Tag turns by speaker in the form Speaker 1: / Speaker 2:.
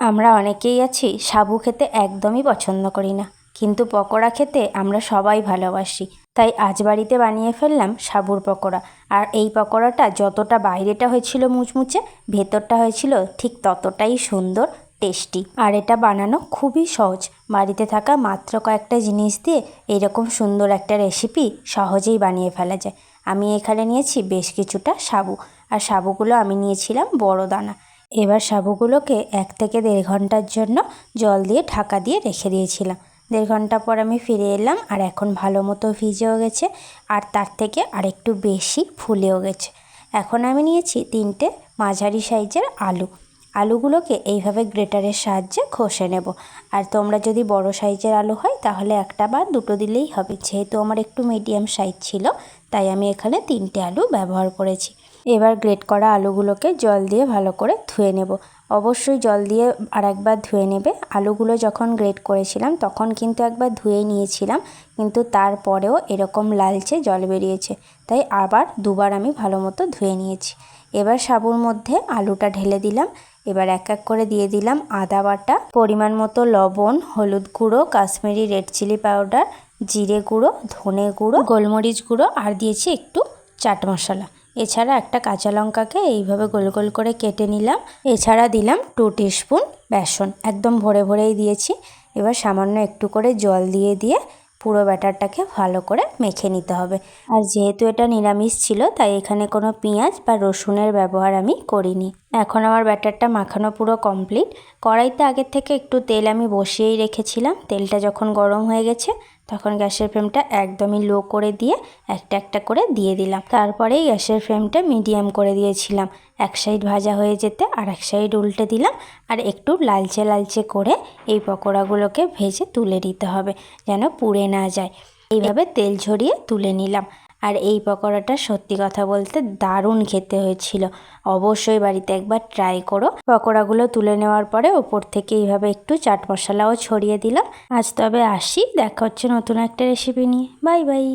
Speaker 1: আমরা অনেকেই আছি, সাবু খেতে একদমই পছন্দ করি না। কিন্তু পকোড়া খেতে আমরা সবাই ভালোবাসি। তাই আজ বাড়িতে বানিয়ে ফেললাম সাবুর পকোড়া। আর এই পকোড়াটা যতটা বাইরেটা হয়েছিল মুচমুচে, ভেতরটা হয়েছিল ঠিক ততটাই সুন্দর, টেস্টি। আর এটা বানানো খুবই সহজ। বাড়িতে থাকা মাত্র কয়েকটা জিনিস দিয়ে এরকম সুন্দর একটা রেসিপি সহজেই বানিয়ে ফেলা যায়। আমি এখানে নিয়েছি বেশ কিছুটা সাবু। আর সাবুগুলো আমি নিয়েছিলাম বড় দানা। এবার সাবুগুলোকে এক থেকে দেড় ঘণ্টার জন্য জল দিয়ে ঢাকা দিয়ে রেখে দিয়েছিলাম। দেড় ঘণ্টা পর আমি ফিরে এলাম আর এখন ভালো মতো ভিজেও গেছে আর তার থেকে আরেকটু বেশি ফুলেও গেছে। এখন আমি নিয়েছি তিনটে মাঝারি সাইজের আলু। আলুগুলোকে এইভাবে গ্রেটারের সাহায্যে ঘষে নেব। আর তোমরা যদি বড় সাইজের আলু হয় তাহলে একটা বা দুটো দিলেই হবে। যেহেতু আমার একটু মিডিয়াম সাইজ ছিল, তাই আমি এখানে তিনটে আলু ব্যবহার করেছি। এবার গ্রেট করা আলুগুলোকে জল দিয়ে ভালো করে ধুয়ে নেব। অবশ্যই জল দিয়ে আর একবার ধুয়ে নেবে। আলুগুলো যখন গ্রেট করেছিলাম, তখন কিন্তু একবার ধুয়ে নিয়েছিলাম, কিন্তু তারপরেও এরকম লালচে জল বেরিয়েছে। তাই আবার দুবার আমি ভালো মতো ধুয়ে নিয়েছি। এবার সাবুর মধ্যে আলুটা ঢেলে দিলাম। এবার এক এক করে দিয়ে দিলাম আদা বাটা, পরিমাণ মতো লবণ, হলুদ গুঁড়ো, কাশ্মীরি রেড চিলি পাউডার, জিরে গুঁড়ো, ধনে গুঁড়ো, গোলমরিচ গুঁড়ো, আর দিয়েছি একটু চাট মশলা। এছাড়া একটা কাঁচা লঙ্কাকে এইভাবে গোল গোল করে কেটে নিলাম। এছাড়া দিলাম টু স্পুন বেসন, একদম ভরে ভরেই দিয়েছি। এবার সামান্য একটু করে জল দিয়ে দিয়ে পুরো ব্যাটারটাকে ভালো করে মেখে নিতে হবে। আর যেহেতু এটা নিরামিষ ছিল, তাই এখানে কোনো পেঁয়াজ বা রসুনের ব্যবহার আমি করিনি। এখন আমার ব্যাটারটা মাখানো পুরো কমপ্লিট। কড়াইতে আগের থেকে একটু তেল আমি বসিয়েই রেখেছিলাম। তেলটা যখন গরম হয়ে গেছে, তখন গ্যাসের ফ্লেমটা একদমই লো করে দিয়ে একটা একটা করে দিয়ে দিলাম। তারপরেই গ্যাসের ফ্লেমটা মিডিয়াম করে দিয়েছিলাম। এক সাইড ভাজা হয়ে যেতে আর এক সাইড উল্টে দিলাম আর একটু লালচে লালচে করে এই পকোড়াগুলোকে ভেজে তুলে দিতে হবে যেন পুড়ে না যায়। এইভাবে তেল ঝরিয়ে তুলে নিলাম। আর এই পকোড়াটা সত্যি কথা বলতে দারুণ খেতে হয়েছিল। অবশ্যই বাড়িতে একবার ট্রাই করো। পকোড়াগুলো তুলে নেওয়ার পরে ওপর থেকে এইভাবে একটু চাট মশলাও ছড়িয়ে দিলাম। আজ তবে আসি, দেখা হচ্ছে নতুন একটা রেসিপি নিয়ে। Bye bye